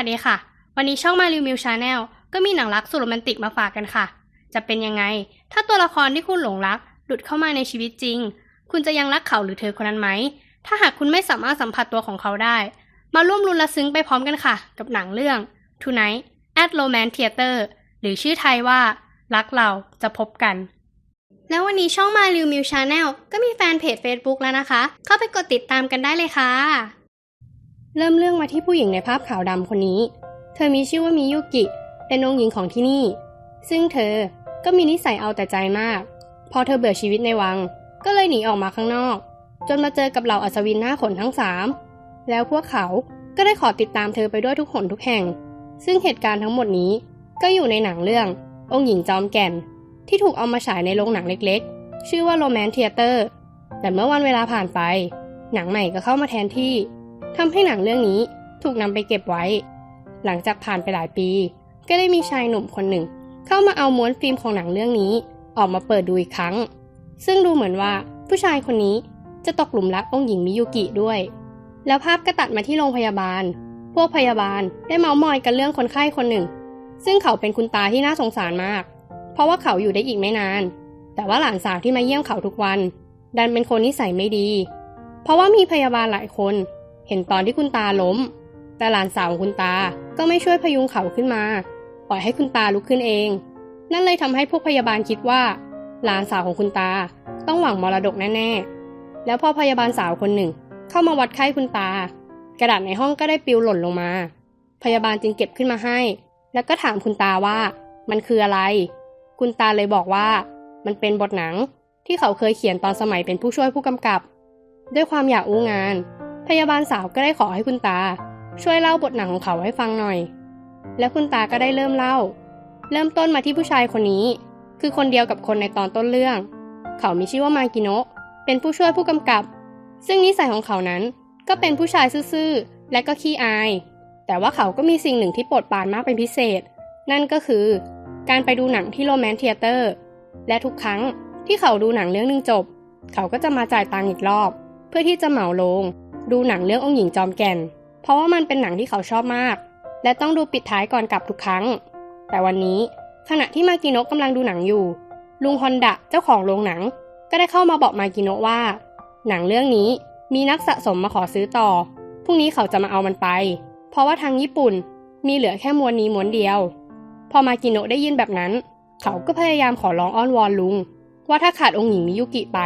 วัสดีค่ะ วันนี้ช่องมารีวิวชาแนลก็มีหนังรักสุดโรแมนติกมาฝากกันค่ะ จะเป็นยังไง ถ้าตัวละครที่คุณหลงรักหลุดเข้ามาในชีวิตจริง คุณจะยังรักเขาหรือเธอคนนั้นไหม ถ้าหากคุณไม่สามารถสัมผัสตัวของเขาได้ มาร่วมรุนละซึ้งไปพร้อมกันค่ะ กับหนังเรื่อง Tonight at Romance Theater หรือชื่อไทยว่า รักเราจะพบกัน แล้ววันนี้ช่องมารีวิวชาแนลก็มีแฟนเพจ Facebook แล้วนะคะ เข้าไปกดติดตามกันได้เลยค่ะ เริ่มเรื่องมาที่ผู้หญิงในภาพขาวดำคนนี้ เธอมีชื่อว่ามิยุกิ เป็นองค์หญิงของที่นี่ ซึ่งเธอก็มีนิสัยเอาแต่ใจมาก พอเธอเบื่อชีวิตในวัง ก็เลยหนีออกมาข้างนอก จนมาเจอกับเหล่าอัศวินหน้าขนทั้งสามแล้วพวกเขาก็ได้ขอติดตามเธอไปด้วยทุกหนทุกแห่ง ซึ่งเหตุการณ์ทั้งหมดนี้ก็อยู่ในหนังเรื่อง องค์หญิงจอมแก่น ที่ถูกเอามาฉายในโรงหนังเล็กๆ ชื่อว่าโรแมนเทเตอร์แต่เมื่อวันเวลาผ่านไป หนังใหม่ก็เข้ามาแทนที่ ทำให้หนังเรื่องนี้ถูกนำไปเก็บไว้ หลังจากผ่านไปหลายปี ก็ได้มีชายหนุ่มคนหนึ่ง เข้ามาเอาม้วนฟิล์มของหนังเรื่องนี้ ออกมาเปิดดูอีกครั้ง ซึ่งดูเหมือนว่าผู้ชายคนนี้จะตกหลุมรักองค์หญิงมิยุกิด้วย แล้วภาพก็ตัดมาที่โรงพยาบาล พวกพยาบาลได้เมามอยกันเรื่องคนไข้คนหนึ่ง ซึ่งเขาเป็นคุณตาที่น่าสงสารมาก เพราะว่าเขาอยู่ได้อีกไม่นาน แต่ว่าหลานสาวที่มาเยี่ยมเขาทุกวัน ดันเป็นคนนิสัยไม่ดี เพราะว่ามีพยาบาลหลายคน เห็นตอนที่คุณตาล้ม แต่หลานสาวของคุณตาก็ไม่ช่วยพยุงเขาขึ้นมา ปล่อยให้คุณตาลุกขึ้นเอง นั่นเลยทำให้พวกพยาบาลคิดว่า หลานสาวของคุณตาต้องหวังมรดกแน่ๆ แล้วพอพยาบาลสาวคนหนึ่ง เข้ามาวัดไข้คุณตา กระดาษในห้องก็ได้ปลิวหล่นลงมา พยาบาลจึงเก็บขึ้นมาให้ แล้วก็ถามคุณตาว่า มันคืออะไร คุณตาเลยบอกว่า มันเป็นบทหนังที่เขาเคยเขียนตอนสมัยเป็นผู้ช่วยผู้กำกับ ด้วยความอยากอู้งาน พยาบาลสาวก็ได้ขอให้คุณตา ช่วยเล่าบทหนังของเขาให้ฟังหน่อย แล้วคุณตาก็ได้เริ่มเล่า เริ่มต้นมาที่ผู้ชายคนนี้ คือคนเดียวกับคนในตอนต้นเรื่อง เขามีชื่อว่ามากิโนะเป็นผู้ช่วยผู้กำกับ ซึ่งนิสัยของเขานั้นก็เป็นผู้ชายซื่อๆและก็ขี้อาย แต่ว่าเขาก็มีสิ่งหนึ่งที่โปรดปรานมากเป็นพิเศษ นั่นก็คือ การไปดูหนังที่โรแมนเทเตอร์ และทุกครั้งที่เขาดูหนังเรื่องหนึงจบ เขาก็จะมาจ่ายตังค์อีกรอบ เพื่อที่จะเหมาลง ดูหนังเรื่ององค์หญิงจอมแก่น เพราะว่ามันเป็นหนังที่เขาชอบมาก และต้องดูปิดท้ายก่อนกลับทุกครั้ง แต่วันนี้ขณะที่มากิโนะกำลังดูหนังอยู่ ลุงฮอนดะเจ้าของโรงหนัง ก็ได้เข้ามาบอกมากิโนะว่า หนังเรื่องนี้มีนักสะสมมาขอซื้อต่อพรุ่งนี้เขาจะมาเอามันไป เพราะว่าทางญี่ปุ่นมีเหลือแค่มวนนี้ม้วนเดียว พอมากิโนะได้ยินแบบนั้น เขาก็พยายามขอร้องอ้อนวอนลุง ว่าถ้าขาดองค์หญิงมิยุกิไป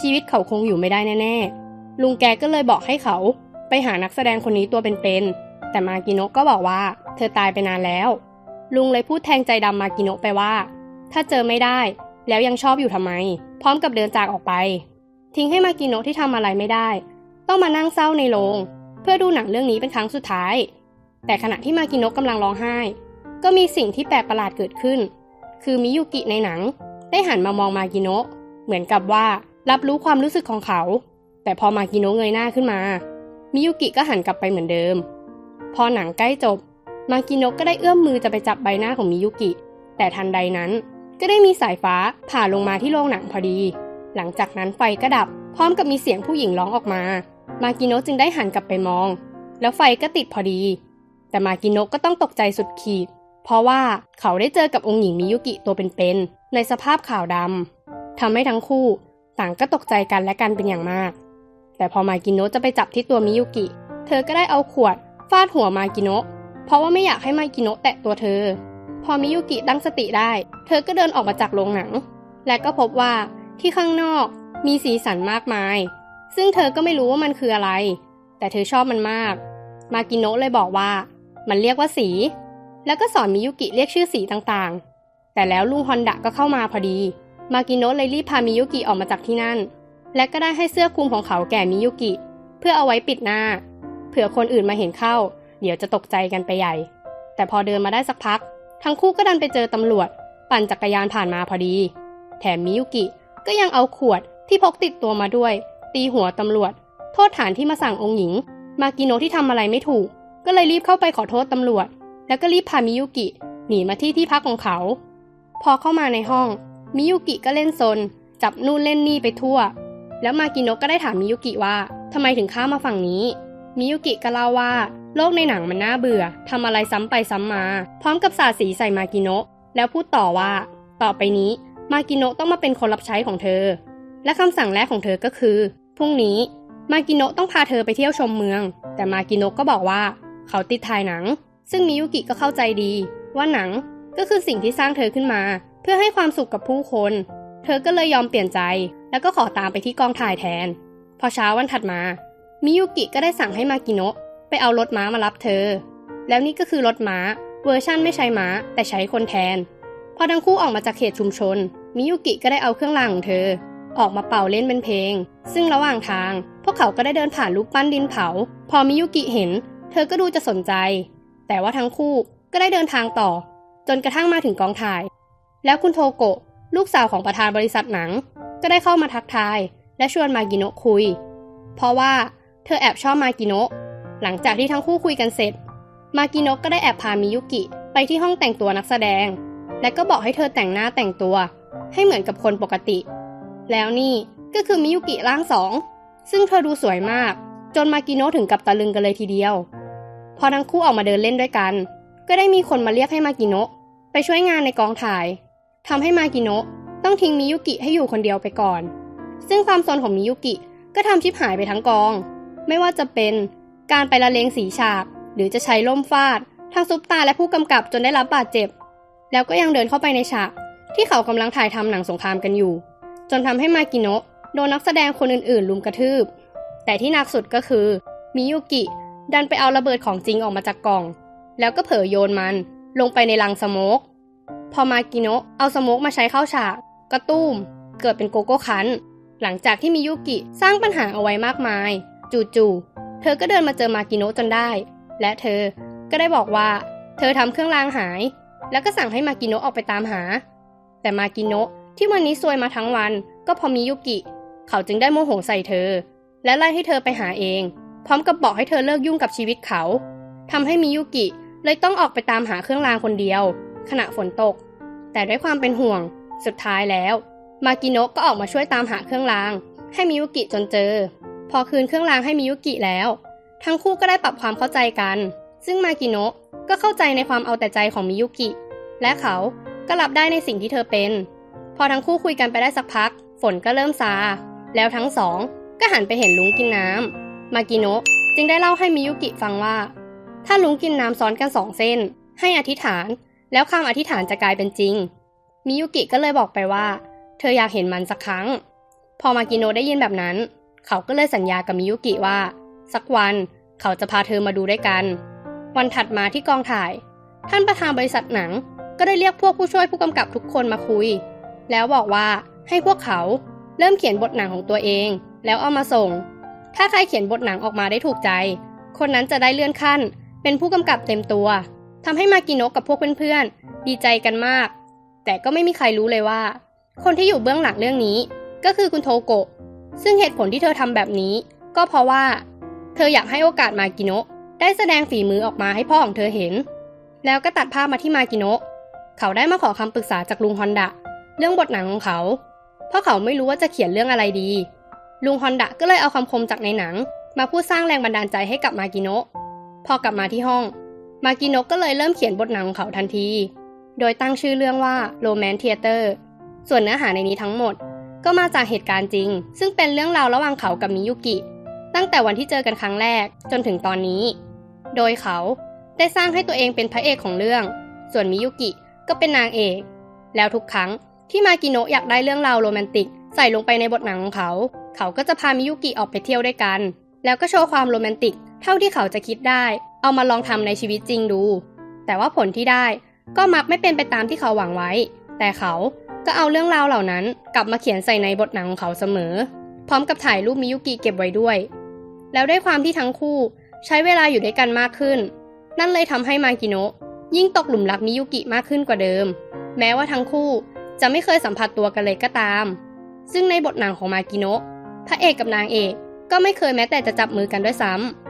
ชีวิตเขาคงอยู่ไม่ได้แน่ๆ ลุงแกก็เลยบอกให้เขาไปหานักแสดงคนนี้ตัวเป็นๆ แต่มากิโนะก็บอกว่า เธอตายไปนานแล้ว ลุงเลยพูดแทงใจดำมากิโนะไปว่า ถ้าเจอไม่ได้ แล้วยังชอบอยู่ทำไม พร้อมกับเดินจากออกไป ทิ้งให้มากิโนะที่ทำอะไรไม่ได้ ต้องมานั่งเศร้าในโรงเพื่อดูหนังเรื่องนี้เป็นครั้งสุดท้าย แต่ขณะที่มากิโนะกำลังร้องไห้ ก็มีสิ่งที่แปลกประหลาดเกิดขึ้น คือมิยุกิในหนัง ได้หันมามองมากิโนะเหมือนกับว่ารับรู้ความรู้สึกของเขา แต่พอมากิโนะเงยหน้าขึ้นมา มิยุกิก็หันกลับไปเหมือนเดิม พอหนังใกล้จบ มากิโนะก็ได้เอื้อมมือจะไปจับใบหน้าของมิยุกิ แต่ทันใดนั้น ก็ได้มีสายฟ้าผ่าลงมาที่โรงหนังพอดี หลังจากนั้นไฟก็ดับ พร้อมกับมีเสียงผู้หญิงร้องออกมา มากิโนะจึงได้หันกลับไปมอง แล้วไฟก็ติดพอดี แต่มากิโนะก็ต้องตกใจสุดขีด เพราะว่าเขาได้เจอกับองค์หญิงมิยุกิตัวเป็นๆในสภาพขาวดำทำให้ทั้งคู่ต่างก็ตกใจกันและกันเป็นอย่างมาก แต่พอมากิโนะจะไปจับที่ตัวมิยุกิ เธอก็ได้เอาขวดฟาดหัวมากิโนะเพราะว่าไม่อยากให้มากิโนะแตะตัวเธอ พอมิยุกิตั้งสติได้ เธอก็เดินออกมาจากโรงหนัง และก็พบว่าที่ข้างนอกมีสีสันมากมาย ซึ่งเธอก็ไม่รู้ว่ามันคืออะไร แต่เธอชอบมันมาก มากิโนะเลยบอกว่า มันเรียกว่าสี แล้วก็สอนมิยุกิเรียกชื่อสีต่างๆ แต่แล้วลุงฮอนดะก็เข้ามาพอดี มากิโนะเลยรีบพามิยุกิออกมาจากที่นั่น และก็ได้ให้เสื้อคลุมของเขาแก่มิยุกิ เพื่อเอาไว้ปิดหน้า เผื่อคนอื่นมาเห็นเข้า เดี๋ยวจะตกใจกันไปใหญ่ แต่พอเดินมาได้สักพัก ทั้งคู่ก็ดันไปเจอตำรวจ ปั่นจักรยานผ่านมาพอดี แถมมิยุกิก็ยังเอาขวดที่พกติดตัวมาด้วย ตีหัวตำรวจ โทษฐานที่มาสั่งองค์หญิง มากิโนะที่ทำอะไรไม่ถูก ก็เลยรีบเข้าไปขอโทษตำรวจ แล้วก็รีบพามิยุกิหนีมาที่ที่พักของเขา พอเข้ามาในห้องมิยุกิก็เล่นซน จับนู่นเล่นนี่ไปทั่ว แล้วมากิโนก็ได้ถามมิยุกิว่าทำไมถึงข้ามาฝั่งนี้มิยุกิก็เล่าว่าโลกในหนังมันน่าเบื่อทำอะไรซ้ำไปซ้ำมา พร้อมกับสาสีใส่มากิโนะแล้วพูดต่อว่า ต่อไปนี้มากิโนะต้องมาเป็นคนรับใช้ของเธอ และคำสั่งแรกของเธอก็คือพรุ่งนี้มากิโนะต้องพาเธอไปเที่ยวชมเมือง แต่มากิโนะก็บอกว่า เขาติดถ่ายหนัง ซึ่งมิยุกิก็เข้าใจดี ว่าหนังก็คือสิ่งที่สร้างเธอขึ้นมา เพื่อให้ความสุขกับผู้คน เธอก็เลยยอมเปลี่ยนใจ แล้วก็ขอตามไปที่กองถ่ายแทน พอเช้าวันถัดมา มิยุกิก็ได้สั่งให้มากิโนะไปเอารถม้ามารับเธอ แล้วนี่ก็คือรถม้า เวอร์ชั่นไม่ใช้ม้า แต่ใช้คนแทน พอทั้งคู่ออกมาจากเขตชุมชน มิยุกิก็ได้เอาเครื่องรางของเธอ ออกมาเป่าเล่นเป็นเพลง ซึ่งระหว่างทาง พวกเขาก็ได้เดินผ่านรูปปั้นดินเผา พอมิยุกิเห็น เธอก็ดูจะสนใจ แต่ว่าทั้งคู่ก็ได้เดินทางต่อ จนกระทั่งมาถึงกองถ่าย แล้วคุณโทโกะ ลูกสาวของประธานบริษัทหนัง ก็ได้เข้ามาทักทาย และชวนมากิโนะคุย เพราะว่าเธอแอบชอบมากิโนะหลังจากที่ทั้งคู่คุยกันเสร็จ มากิโนะก็ได้แอบพามิยุกิไปที่ห้องแต่งตัวนักแสดง และก็บอกให้เธอแต่งหน้าแต่งตัว ให้เหมือนกับคนปกติ แล้วนี่ก็คือมิยุกิร่างสอง ซึ่งเธอดูสวยมาก จนมากิโนะถึงกับตะลึงกันเลยทีเดียว พอทั้งคู่ออกมาเดินเล่นด้วยกัน ก็ได้มีคนมาเรียกให้มากิโนะไปช่วยงานในกองถ่าย ทำให้มากิโนะต้องทิ้งมิยุกิให้อยู่คนเดียวไปก่อน ซึ่งความซนของมิยุกิก็ทำชิบหายไปทั้งกอง ไม่ว่าจะเป็นการไปละเลงสีฉาก หรือจะใช้ล่มฟาด ทั้งซุปตาและผู้กำกับจนได้รับบาดเจ็บ แล้วก็ยังเดินเข้าไปในฉาก ที่เขากำลังถ่ายทำหนังสงครามกันอยู่ จนทำให้มากิโนะโดนนักแสดงคนอื่นๆ ลุมกระทืบ แต่ที่หนักสุดก็คือมิยุกิดันไปเอาระเบิดของจริงออกมาจากกล่อง แล้วก็เผลอโยนมันลงไปในลังสโมก พอมากิโนะเอาสโมกมาใช้เข้าฉากก็ตุ้ม เกิดเป็นโกโก้คัน หลังจากที่มิยุกิสร้างปัญหาเอาไว้มากมาย จู่ๆเธอก็เดินมาเจอมากิโนะจนได้ และเธอก็ได้บอกว่า เธอทำเครื่องรางหาย แล้วก็สั่งให้มากิโนะออกไปตามหา แต่มากิโนะที่วันนี้ซวยมาทั้งวัน ก็พอมิยุกิ เขาจึงได้โมโหใส่เธอ และไล่ให้เธอไปหาเอง พร้อมกับบอกให้เธอเลิกยุ่งกับชีวิตเขาทำให้มิยุกิเลยต้องออกไปตามหาเครื่องรางคนเดียว ขณะฝนตก แต่ด้วยความเป็นห่วง สุดท้ายแล้ว มากิโนะก็ออกมาช่วยตามหาเครื่องราง ให้มิยุกิจนเจอ พอคืนเครื่องรางให้มิยุกิแล้ว ทั้งคู่ก็ได้ปรับความเข้าใจกัน ซึ่งมากิโนะก็เข้าใจในความเอาแต่ใจของมิยุกิ และเขาก็รับได้ในสิ่งที่เธอเป็น พอทั้งคู่คุยกันไปได้สักพัก ฝนก็เริ่มซา แล้วทั้งสองก็หันไปเห็นลุงกินน้ำ มากิโนะจึงได้เล่าให้มิยุกิฟังว่า ถ้าลุงกินน้ำซ้อนกันสองเส้น ให้อธิษฐาน แล้วคำอธิษฐานจะกลายเป็นจริง มิยุกิก็เลยบอกไปว่า เธออยากเห็นมันสักครั้ง พอมากิโนะได้ยินแบบนั้น เขาก็เลยสัญญากับมิยุกิว่า สักวันเขาจะพาเธอมาดูด้วยกัน วันถัดมาที่กองถ่าย ท่านประธานบริษัทหนัง ก็ได้เรียกพวกผู้ช่วยผู้กำกับทุกคนมาคุย แล้วบอกว่าให้พวกเขาเริ่มเขียนบทหนังของตัวเอง แล้วเอามาส่ง ถ้าใครเขียนบทหนังออกมาได้ถูกใจ คนนั้นจะได้เลื่อนขั้น เป็นผู้กำกับเต็มตัว ทำให้มากิโนะกับพวกเพื่อนๆ ดีใจกันมาก แต่ก็ไม่มีใครรู้เลยว่า คนที่อยู่เบื้องหลังเรื่องนี้ ก็คือคุณโทโกะ ซึ่งเหตุผลที่เธอทำแบบนี้ ก็เพราะว่า เธออยากให้โอกาสมากิโนะได้แสดงฝีมือออกมาให้พ่อของเธอเห็น แล้วก็ตัดภาพมาที่มากิโนะเขาได้มาขอคำปรึกษาจากลุงฮอนดะเรื่องบทหนังของเขา เพราะเขาไม่รู้ว่าจะเขียนเรื่องอะไรดี ลุงฮอนดะก็เลยเอาคำคมจากในหนัง มาพูดสร้างแรงบันดาลใจให้กับมากิโนะพอกลับมาที่ห้อง มากินะก็เลยเริ่มเขียนบทหนังของเขาทันที โดยตั้งชื่อเรื่องว่า Romance Theater ส่วนเนื้อหาในนี้ทั้งหมด ก็มาจากเหตุการณ์จริง ซึ่งเป็นเรื่องราวระหว่างเขากับมิยุกิ ตั้งแต่วันที่เจอกันครั้งแรกจนถึงตอนนี้ โดยเขาได้สร้างให้ตัวเองเป็นพระเอกของเรื่อง ส่วนมิยุกิก็เป็นนางเอก แล้วทุกครั้งที่มากิโนะอยากได้เรื่องราวโรแมนติก ใส่ลงไปในบทหนังของเขา เขาก็จะพามิยุกิออกไปเที่ยวด้วยกัน แล้วก็โชว์ความโรแมนติก เท่าที่เขาจะคิดได้ เอามาลองทำในชีวิตจริงดู แต่ว่าผลที่ได้ก็มักไม่เป็นไปตามที่เขาหวังไว้ แต่เขาก็เอาเรื่องราวเหล่านั้น กลับมาเขียนใส่ในบทหนังของเขาเสมอ พร้อมกับถ่ายรูปมิยุกิเก็บไว้ด้วย แล้วด้วยความที่ทั้งคู่ใช้เวลาอยู่ด้วยกันมากขึ้น นั่นเลยทำให้มากิโนะยิ่งตกหลุมรักมิยุกิมากขึ้นกว่าเดิม แม้ว่าทั้งคู่จะไม่เคยสัมผัสตัวกันเลยก็ตาม ซึ่งในบทหนังของมากิโนะพระเอกกับนางเอกก็ไม่เคยแม้แต่จะจับมือกันด้วยซ้ำ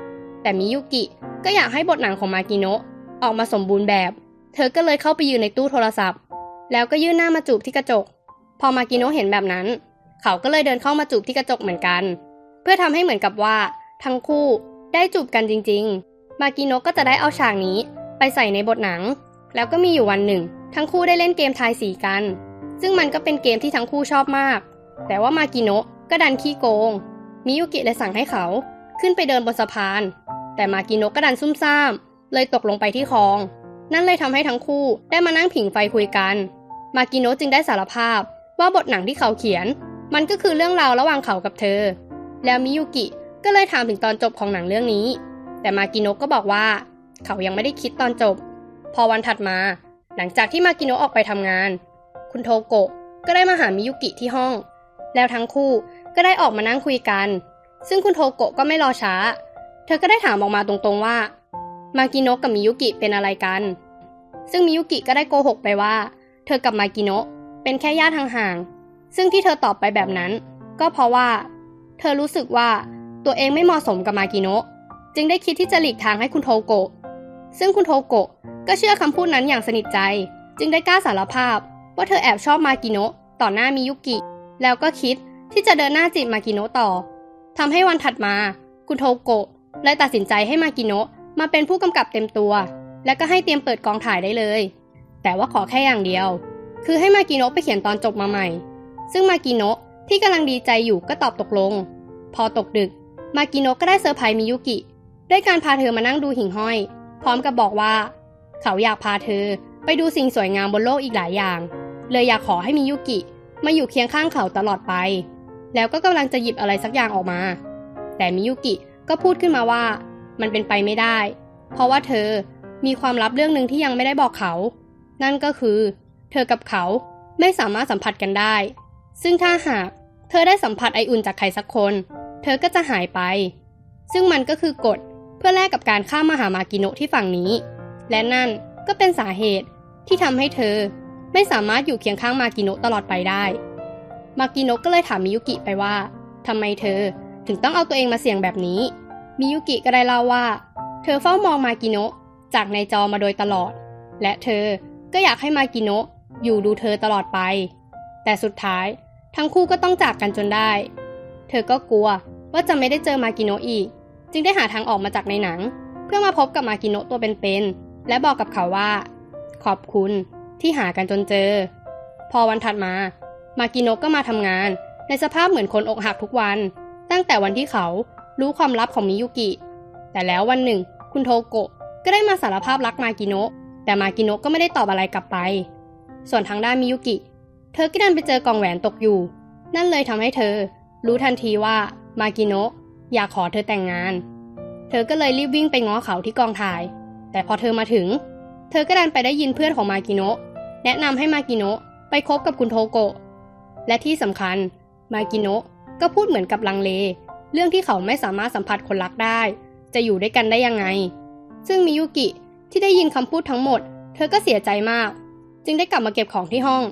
แต่มิยุกิก็อยากให้บทหนังของมากิโนะออกมาสมบูรณ์แบบ เธอก็เลยเข้าไปยืนในตู้โทรศัพท์ แล้วก็ยื่นหน้ามาจูบที่กระจก พอมากิโนะเห็นแบบนั้น เขาก็เลยเดินเข้ามาจูบที่กระจกเหมือนกัน เพื่อทำให้เหมือนกับว่า ทั้งคู่ได้จูบกันจริง ๆ มากิโนะก็จะได้เอาฉากนี้ ไปใส่ในบทหนัง แล้วก็มีอยู่วันหนึ่ง ทั้งคู่ได้เล่นเกมทายสีกัน ซึ่งมันก็เป็นเกมที่ทั้งคู่ชอบมาก แต่ว่ามากิโนะก็ดันขี้โกงมิยุกิเลยสั่งให้เขาขึ้นไปเดินบนสะพาน แต่มากินะก็ดันซุ่มซ่าม เลยตกลงไปที่คลอง นั่นเลยทำให้ทั้งคู่ได้มานั่งผิงไฟคุยกัน มากิโนะจึงได้สารภาพ ว่าบทหนังที่เขาเขียน มันก็คือเรื่องราวระหว่างเขากับเธอ แล้วมิยุกิก็เลยถามถึงตอนจบของหนังเรื่องนี้ แต่มากิโนะก็บอกว่า เขายังไม่ได้คิดตอนจบ พอวันถัดมา หลังจากที่มากิโนะออกไปทำงาน คุณโทโกะก็ได้มาหามิยุกิที่ห้อง แล้วทั้งคู่ก็ได้ออกมานั่งคุยกัน ซึ่งคุณโทโกะก็ไม่รอช้า เธอก็ได้ถามออกมาตรงๆว่า มากิโนะกับมิยุกิเป็นอะไรกัน ซึ่งมิยุกิก็ได้โกหกไปว่า เธอกับมากิโนะเป็นแค่ญาติห่างๆ ซึ่งที่เธอตอบไปแบบนั้น ก็เพราะว่า เธอรู้สึกว่าตัวเองไม่เหมาะสมกับมากิโนะจึงได้คิดที่จะหลีกทางให้คุณโทโกะ ซึ่งคุณโทโกะก็เชื่อคำพูดนั้นอย่างสนิทใจ จึงได้กล้าสารภาพ ว่าเธอแอบชอบมากิโนะต่อหน้ามิยุกิ แล้วก็คิดที่จะเดินหน้าจีบมากิโนะต่อทำให้วันถัดมา คุณโทโกะ เลยตัดสินใจให้มากิโนะมาเป็นผู้กำกับเต็มตัว และก็ให้เตรียมเปิดกองถ่ายได้เลย แต่ว่าขอแค่อย่างเดียว คือให้มากิโนะไปเขียนตอนจบมาใหม่ ซึ่งมากิโนะที่กำลังดีใจอยู่ก็ตอบตกลง พอตกดึก มากิโนะก็ได้เซอร์ไพรส์มิยุกิ ด้วยการพาเธอมานั่งดูหิ่งห้อย พร้อมกับบอกว่า เขาอยากพาเธอไปดูสิ่งสวยงามบนโลกอีกหลายอย่าง เลยอยากขอให้มิยุกิ มาอยู่เคียงข้างเขาตลอดไป แล้วก็กำลังจะหยิบอะไรสักอย่างออกมา แต่มิยุกิ ก็พูดขึ้นมาว่ามันเป็นไปไม่ได้ เพราะว่าเธอมีความลับเรื่องหนึ่งที่ยังไม่ได้บอกเขา นั่นก็คือ เธอกับเขาไม่สามารถสัมผัสกันได้ ซึ่งถ้าหากเธอได้สัมผัสไออุ่นจากใครสักคน เธอก็จะหายไป ซึ่งมันก็คือกฎเพื่อแลกกับการข้ามมหามากิโนะที่ฝั่งนี้ และนั่นก็เป็นสาเหตุที่ทำให้เธอไม่สามารถอยู่เคียงข้างมากิโนะตลอดไปได้ มากิโนะก็เลยถามมิยุกิไปว่าทำไมเธอ ถึงต้องเอาตัวเองมาเสี่ยงแบบนี้ มิยุกิก็ได้เล่าว่า เธอเฝ้ามองมากิโนะจากในจอมาโดยตลอด และเธอก็อยากให้มากิโนะอยู่ดูเธอตลอดไป แต่สุดท้ายทั้งคู่ก็ต้องจากกันจนได้ เธอก็กลัวว่าจะไม่ได้เจอมากิโนะอีก จึงได้หาทางออกมาจากในหนัง เพื่อมาพบกับมากิโนะตัวเป็นๆและบอกกับเขาว่า ขอบคุณที่หากันจนเจอ พอวันถัดมา มากิโนะก็มาทำงาน ในสภาพเหมือนคนอกหักทุกวัน ตั้งแต่วันที่เขารู้ความลับของมิยุกิ แต่แล้ววันหนึ่ง คุณโทโกะก็ได้มาสารภาพรักมากิโนะแต่มากิโนะก็ไม่ได้ตอบอะไรกลับไป ส่วนทางด้านมิยุกิ เธอก็ดันไปเจอกล่องแหวนตกอยู่ นั่นเลยทำให้เธอ รู้ทันทีว่ามากิโนะอยากขอเธอแต่งงาน เธอก็เลยรีบวิ่งไปง้อเขาที่กองถ่าย แต่พอเธอมาถึง เธอก็ดันไปได้ยินเพื่อนของมากิโนะแนะนำให้มากิโนะไปคบกับคุณโทโกะและที่สำคัญมากิโนะ ก็พูดเหมือนกับลังเล เรื่องที่เขาไม่สามารถสัมผัสคนรักได้ จะอยู่ด้วยกันได้ยังไง ซึ่งมิยุกิที่ได้ยินคำพูดทั้งหมด เธอก็เสียใจมาก จึงได้กลับมาเก็บของที่ห้อง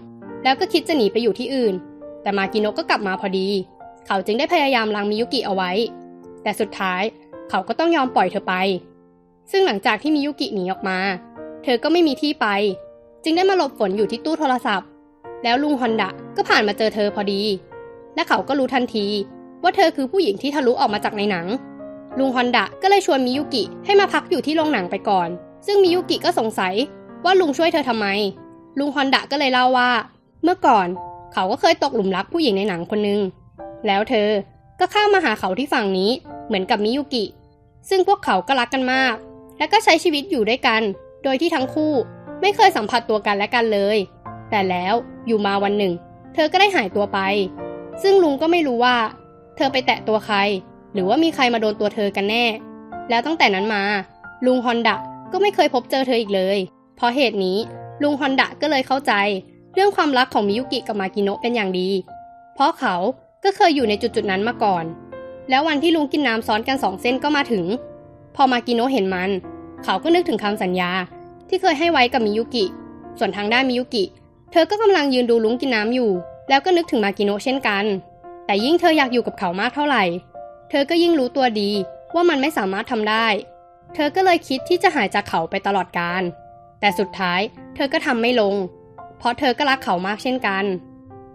แล้วก็คิดจะหนีไปอยู่ที่อื่น แต่มากิโนะก็กลับมาพอดี เขาจึงได้พยายามลังมิยุกิเอาไว้ แต่สุดท้ายเขาก็ต้องยอมปล่อยเธอไป ซึ่งหลังจากที่มิยุกิหนีออกมา เธอก็ไม่มีที่ไป จึงได้มาหลบฝนอยู่ที่ตู้โทรศัพท์ แล้วลุงฮอนดะก็ผ่านมาเจอเธอพอดี และเขาก็รู้ทันที ว่าเธอคือผู้หญิงที่ทะลุออกมาจากในหนัง ลุงฮอนดะก็เลยชวนมิยุกิให้มาพักอยู่ที่โรงหนังไปก่อน ซึ่งมิยุกิก็สงสัยว่าลุงช่วยเธอทำไม ลุงฮอนดะก็เลยเล่าว่า เมื่อก่อนเขาก็เคยตกหลุมรักผู้หญิงในหนังคนนึง แล้วเธอก็ข้ามมาหาเขาที่ฝั่งนี้เหมือนกับมิยุกิ ซึ่งพวกเขาก็รักกันมาก และก็ใช้ชีวิตอยู่ด้วยกัน โดยที่ทั้งคู่ไม่เคยสัมผัสตัวกันและกันเลย แต่แล้วอยู่มาวันหนึ่ง เธอก็ได้หายตัวไป ซึ่งลุงก็ไม่รู้ว่า เธอไปแตะตัวใคร หรือว่ามีใครมาโดนตัวเธอกันแน่ แล้วตั้งแต่นั้นมา ลุงฮอนดะก็ไม่เคยพบเจอเธออีกเลย เพราะเหตุนี้ลุงฮอนดะก็เลยเข้าใจ เรื่องความรักของมิยุกิกับมากิโนะเป็นอย่างดี เพราะเขาก็เคยอยู่ในจุดๆนั้นมาก่อน แล้ววันที่ลุงกินน้ำซ้อนกันสองเส้นก็มาถึง พอมากิโนะเห็นมัน เขาก็นึกถึงคำสัญญา ที่เคยให้ไว้กับมิยุกิ ส่วนทางด้านมิยุกิ เธอก็กำลังยืนดูลุงกินน้ำอยู่ แล้วก็นึกถึงมากิโนะเช่นกัน แต่ยิ่งเธออยากอยู่กับเขามากเท่าไหร่ เธอก็ยิ่งรู้ตัวดีว่ามันไม่สามารถทำได้ เธอก็เลยคิดที่จะหายจากเขาไปตลอดกาลแต่สุดท้ายเธอก็ทำไม่ลง เพราะเธอก็รักเขามากเช่นกัน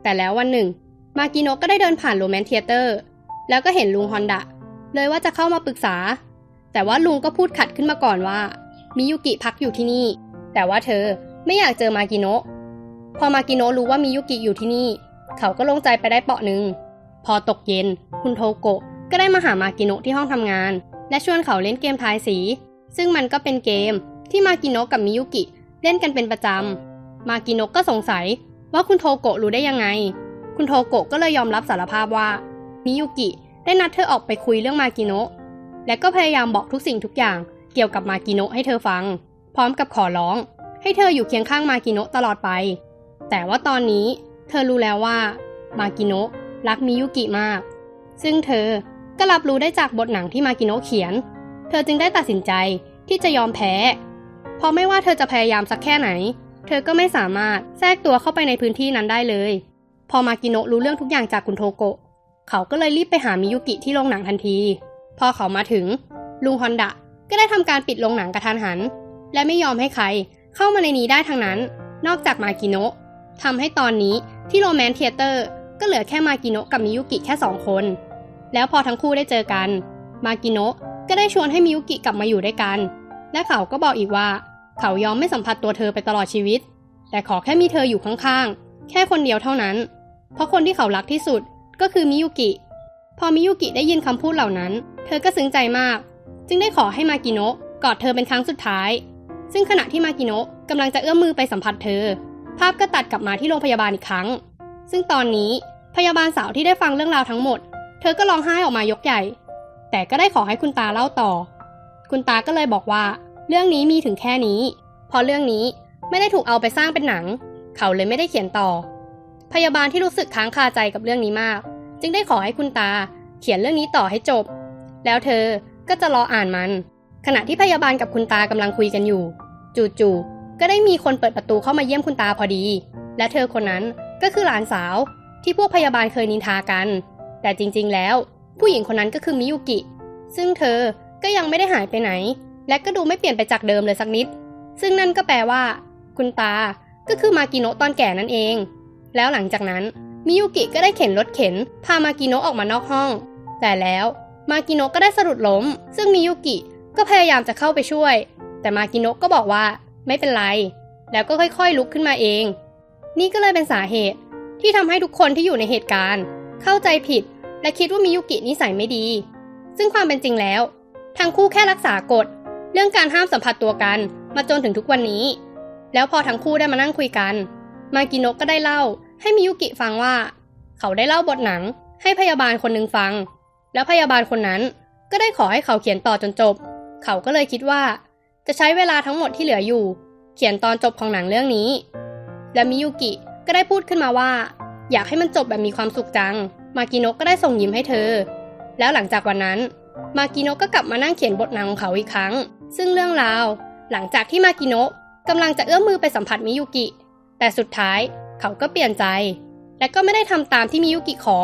แต่แล้ววันหนึ่ง มากิโนะก็ได้เดินผ่านโรแมนเทียเตอร์ แล้วก็เห็นลุงฮอนดะเลยว่าจะเข้ามาปรึกษา แต่ว่าลุงก็พูดขัดขึ้นมาก่อนว่า มิยุกิพักอยู่ที่นี่ แต่ว่าเธอไม่อยากเจอมากิโนะพอมากิโนะรู้ว่ามิยุกิอยู่ที่นี่ เขาก็โล่งใจไปได้เปาะหนึ่ง พอตกเย็น คุณโทโกะก็ได้มาหามากิโนะที่ห้องทำงาน และชวนเขาเล่นเกมทายสี ซึ่งมันก็เป็นเกมที่มากิโนะกับมิยุกิ เล่นกันเป็นประจำ มากิโนะก็สงสัยว่าคุณโทโกะรู้ได้ยังไง คุณโทโกะก็เลยยอมรับสารภาพว่า มิยุกิได้นัดเธอออกไปคุยเรื่องมากิโนะและก็พยายามบอกทุกสิ่งทุกอย่างเกี่ยวกับมากิโนะให้เธอฟัง พร้อมกับขอร้อง ให้เธออยู่เคียงข้างมากิโนะตลอดไป แต่ว่าตอนนี้ เธอรู้แล้วว่ามากิโนะรักมิยุกิมาก ซึ่งเธอก็รับรู้ได้จากบทหนังที่มากิโนะเขียน เธอจึงได้ตัดสินใจที่จะยอมแพ้ เพราะไม่ว่าเธอจะพยายามสักแค่ไหน เธอก็ไม่สามารถแทรกตัวเข้าไปในพื้นที่นั้นได้เลย พอมากิโนะรู้เรื่องทุกอย่างจากคุณโทโกะ เขาก็เลยรีบไปหามิยุกิที่โรงหนังทันที พอเขามาถึงลุงฮอนดะก็ได้ทำการปิดโรงหนังกระทันหัน และไม่ยอมให้ใครเข้ามาในนี้ได้ทั้งนั้น นอกจากมากิโนะทำให้ตอนนี้ ที่โรแมนเทเตอร์ก็เหลือแค่มากิโนะกับมิยุกิแค่สองคน แล้วพอทั้งคู่ได้เจอกัน มากิโนะก็ได้ชวนให้มิยุกิกลับมาอยู่ด้วยกัน และเขาก็บอกอีกว่า เขายอมไม่สัมผัสตัวเธอไปตลอดชีวิต แต่ขอแค่มีเธออยู่ข้างๆ แค่คนเดียวเท่านั้น เพราะคนที่เขารักที่สุดก็คือมิยุกิ พอมิยุกิได้ยินคำพูดเหล่านั้น เธอก็ซึ้งใจมาก จึงได้ขอให้มากิโนะกอดเธอเป็นครั้งสุดท้าย ซึ่งขณะที่มากิโนะกำลังจะเอื้อมมือไปสัมผัสเธอ ภาพก็ตัดกลับมาที่โรงพยาบาลอีกครั้ง ซึ่งตอนนี้พยาบาลสาวที่ได้ฟังเรื่องราวทั้งหมด เธอก็ร้องไห้ออกมายกใหญ่ แต่ก็ได้ขอให้คุณตาเล่าต่อ คุณตาก็เลยบอกว่า เรื่องนี้มีถึงแค่นี้ เพราะเรื่องนี้ไม่ได้ถูกเอาไปสร้างเป็นหนัง เขาเลยไม่ได้เขียนต่อ พยาบาลที่รู้สึกค้างคาใจกับเรื่องนี้มาก จึงได้ขอให้คุณตาเขียนเรื่องนี้ต่อให้จบ แล้วเธอก็จะรออ่านมัน ขณะที่พยาบาลกับคุณตากำลังคุยกันอยู่ จู่ๆ ก็ได้มีคนเปิดประตูเข้ามาเยี่ยมคุณตาพอดี และเธอคนนั้นก็คือหลานสาวที่พวกพยาบาลเคยนินทากัน แต่จริงๆแล้ว ผู้หญิงคนนั้นก็คือมิยุกิ ซึ่งเธอก็ยังไม่ได้หายไปไหน และก็ดูไม่เปลี่ยนไปจากเดิมเลยสักนิด ซึ่งนั่นก็แปลว่า คุณตาก็คือมากิโนะตอนแก่นั่นเอง แล้วหลังจากนั้นมิยุกิก็ได้เข็นรถเข็น พามากิโนะออกมานอกห้อง แต่แล้วมากิโนะก็ได้สะดุดล้ม ซึ่งมิยุกิก็พยายามจะเข้าไปช่วย แต่มากิโนะก็บอกว่า ไม่เป็นไร แล้วก็ค่อยๆลุกขึ้นมาเอง นี่ก็เลยเป็นสาเหตุที่ทำให้ทุกคนที่อยู่ในเหตุการณ์ เข้าใจผิด และคิดว่ามิยุกินิสัยไม่ดี ซึ่งความเป็นจริงแล้ว ทั้งคู่แค่รักษากฎ เรื่องการห้ามสัมผัสตัวกันมาจนถึงทุกวันนี้ แล้วพอทั้งคู่ได้มานั่งคุยกัน มากิโนะก็ได้เล่า ให้มิยุกิฟังว่า เขาได้เล่าบทหนัง ให้พยาบาลคนหนึ่งฟัง แล้วพยาบาลคนนั้นก็ได้ขอให้เขาเขียนต่อจนจบ เขาก็เลยคิดว่า จะใช้เวลาทั้งหมดที่เหลืออยู่ เขียนตอนจบของหนังเรื่องนี้ และมิยุกิก็ได้พูดขึ้นมาว่า อยากให้มันจบแบบมีความสุขจัง มากิโนะก็ได้ส่งยิ้มให้เธอ แล้วหลังจากวันนั้น มากิโนะก็กลับมานั่งเขียนบทหนังของเขาอีกครั้ง ซึ่งเรื่องราว หลังจากที่มากิโนะกำลังจะเอื้อมมือไปสัมผัสมิยุกิ แต่สุดท้ายเขาก็เปลี่ยนใจ และก็ไม่ได้ทำตามที่มิยุกิขอ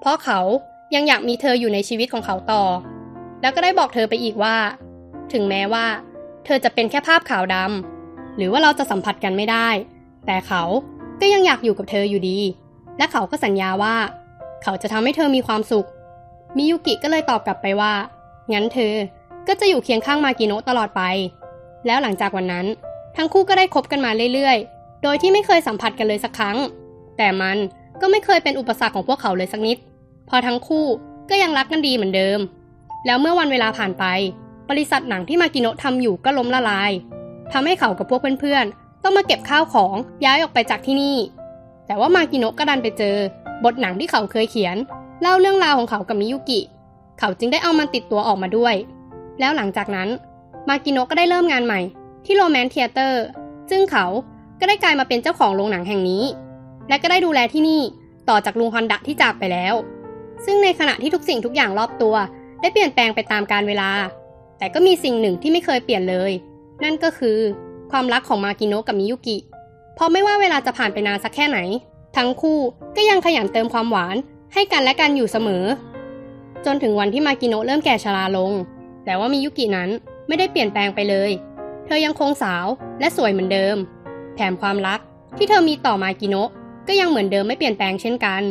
เพราะเขายังอยากมีเธออยู่ในชีวิตของเขาต่อ แล้วก็ได้บอกเธอไปอีกว่า ถึงแม้ว่า เธอจะเป็นแค่ภาพขาวดำหรือว่าเราจะสัมผัสกันไม่ได้ แต่เขาก็ยังอยากอยู่กับเธออยู่ดี และเขาก็สัญญาว่า เขาจะทำให้เธอมีความสุข มิยุกิก็เลยตอบกลับไปว่า งั้นเธอก็จะอยู่เคียงข้างมากิโนะตลอดไป แล้วหลังจากวันนั้น ทั้งคู่ก็ได้คบกันมาเรื่อยๆ โดยที่ไม่เคยสัมผัสกันเลยสักครั้ง แต่มันก็ไม่เคยเป็นอุปสรรคของพวกเขาเลยสักนิด พอทั้งคู่ก็ยังรักกันดีเหมือนเดิม แล้วเมื่อวันเวลาผ่านไป บริษัทหนังที่มากิโนะทำอยู่ก็ล้มละลายทำให้เขากับพวกเพื่อนๆ ต้องมาเก็บข้าวของย้ายออกไปจากที่นี่ แต่ว่ามากิโนะก็ดันไปเจอ บทหนังที่เขาเคยเขียน เล่าเรื่องราวของเขากับมิยุกิ เขาจึงได้เอามันติดตัวออกมาด้วย แล้วหลังจากนั้น มากิโนะก็ได้เริ่มงานใหม่ ที่โรแมนเทียเตอร์ซึ่งเขาก็ได้กลายมาเป็นเจ้าของโรงหนังแห่งนี้ และก็ได้ดูแลที่นี่ต่อจากลุงฮอนดะที่จากไปแล้ว ซึ่งในขณะที่ทุกสิ่งทุกอย่างรอบตัว ได้เปลี่ยนแปลงไปตามกาลเวลา แต่ก็มีสิ่งหนึ่งที่ไม่เคยเปลี่ยนเลย นั่นก็คือ ความรักของมากิโนะกับมิยุกิเพราะไม่ว่าเวลาจะผ่านไปนานสักแค่ไหน ทั้งคู่ก็ยังขยันเติมความหวาน ให้กันและกันอยู่เสมอ จนถึงวันที่มากิโนะเริ่มแก่ชราลง แต่ว่ามิยุกินั้นไม่ได้เปลี่ยนแปลงไปเลย เธอยังคงสาวและสวยเหมือนเดิม แถมความรักที่เธอมีต่อมากิโนะก็ยังเหมือนเดิมไม่เปลี่ยนแปลงเช่นกัน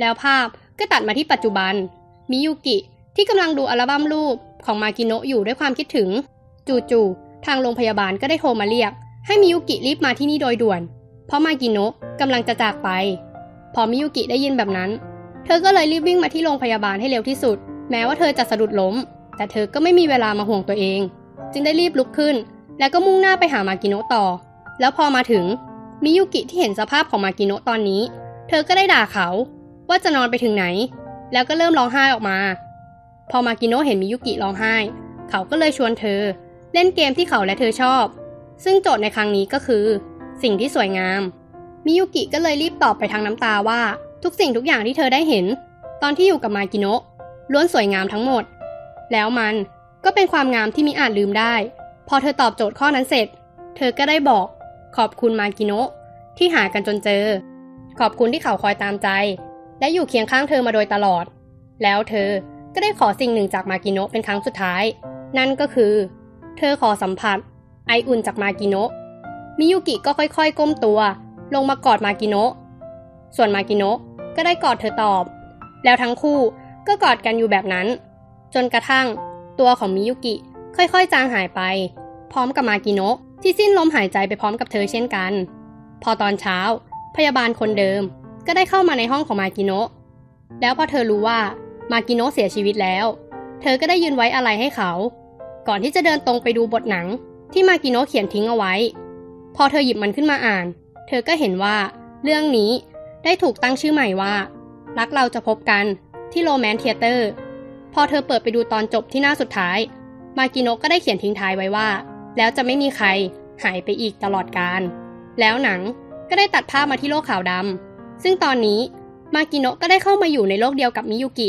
แล้วภาพก็ตัดมาที่ปัจจุบัน มิยุกิที่กำลังดูอัลบั้มรูป ของมากิโนะอยู่ด้วยความคิดถึง จู่ๆทางโรงพยาบาลก็ได้โทรมาเรียก ให้มิยุกิรีบมาที่นี่โดยด่วน เพราะมากิโนะกำลังจะจากไป พอมิยุกิได้ยินแบบนั้น เธอก็เลยรีบวิ่งมาที่โรงพยาบาลให้เร็วที่สุด แม้ว่าเธอจะสะดุดล้ม แต่เธอก็ไม่มีเวลามาห่วงตัวเอง จึงได้รีบลุกขึ้น แล้วก็มุ่งหน้าไปหามากิโนะต่อ แล้วพอมาถึงมิยุกิที่เห็นสภาพของมากิโนะตอนนี้ เธอก็ได้ด่าเขา ว่าจะนอนไปถึงไหน แล้วก็เริ่มร้องไห้ออกมา พอมากิโนะเห็นมิยุกิร้องไห้ เขาก็เลยชวนเธอ เล่นเกมที่เขาและเธอชอบ ซึ่งโจทย์ในครั้งนี้ก็คือ สิ่งที่สวยงาม มิยุกิก็เลยรีบตอบไปทางน้ำตาว่า ทุกสิ่งทุกอย่างที่เธอได้เห็น ตอนที่อยู่กับมากิโนะล้วนสวยงามทั้งหมด แล้วมันก็เป็นความงามที่มิอาจลืมได้ พอเธอตอบโจทย์ข้อนั้นเสร็จ เธอก็ได้บอกขอบคุณมากิโนะที่หากันจนเจอ ขอบคุณที่เขาคอยตามใจ และอยู่เคียงข้างเธอมาโดยตลอด แล้วเธอ ก็ได้ขอสิ่งหนึ่งจากมากิโนะเป็นครั้งสุดท้าย นั่นก็คือ เธอขอสัมผัส ไออุ่นจากมากิโนะมิยุกิก็ค่อยๆ ก้มตัว ลงมากอดมากิโนะส่วนมากิโนะก็ได้กอดเธอตอบ แล้วทั้งคู่ก็กอดกันอยู่แบบนั้น จนกระทั่งตัวของมิยุกิค่อยๆ จางหายไป พร้อมกับมากิโนะที่สิ้นลมหายใจไปพร้อมกับเธอเช่นกัน พอตอนเช้า พยาบาลคนเดิมก็ได้เข้ามาในห้องของมากิโนะแล้วพอเธอรู้ว่า มากิโนะเสียชีวิตแล้ว เธอก็ได้ยืนไว้อะไรให้เขา ก่อนที่จะเดินตรงไปดูบทหนังที่มากิโนะเขียนทิ้งเอาไว้ พอเธอหยิบมันขึ้นมาอ่าน เธอก็เห็นว่าเรื่องนี้ได้ถูกตั้งชื่อใหม่ว่า รักเราจะพบกันที่โรแมนเทเตอร์พอเธอเปิดไปดูตอนจบที่หน้าสุดท้าย มากิโนะก็ได้เขียนทิ้งท้ายไว้ว่า แล้วจะไม่มีใครหายไปอีกตลอดกาลแล้วหนังก็ได้ตัดภาพมาที่โลกขาวดำซึ่งตอนนี้มากิโนะก็ได้เข้ามาอยู่ในโลกเดียวกับมิยุกิ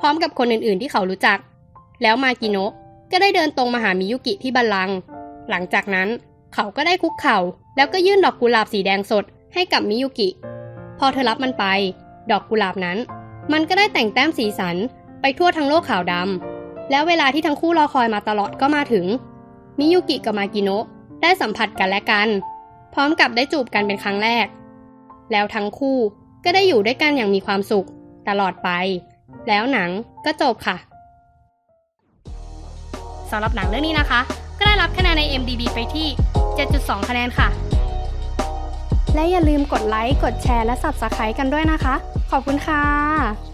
พร้อมกับคนอื่นๆที่เขารู้จัก แล้วมากิโนะก็ได้เดินตรงมาหามิยุกิที่บัลลังก์หลังจากนั้นเขาก็ได้คุกเข่า แล้วก็ยื่นดอกกุหลาบสีแดงสดให้กับมิยุกิ พอเธอรับมันไป ดอกกุหลาบนั้น มันก็ได้แต่งแต้มสีสันไปทั่วทั้งโลกขาวดำแล้วเวลาที่ทั้งคู่รอคอยมาตลอดก็มาถึง มิยุกิกับมากิโนะได้สัมผัสกันและกัน พร้อมกับได้จูบกันเป็นครั้งแรก แล้วทั้งคู่ก็ได้อยู่ด้วยกันอย่างมีความสุขตลอดไป แล้วหนังก็จบค่ะสำหรับหนังเรื่องนี้นะคะ ก็ได้รับคะแนนใน MDB ไปที่ 7.2 คะแนนค่ะ และอย่าลืมกดไลค์ กดแชร์ และ Subscribe กันด้วยนะคะ ขอบคุณค่ะ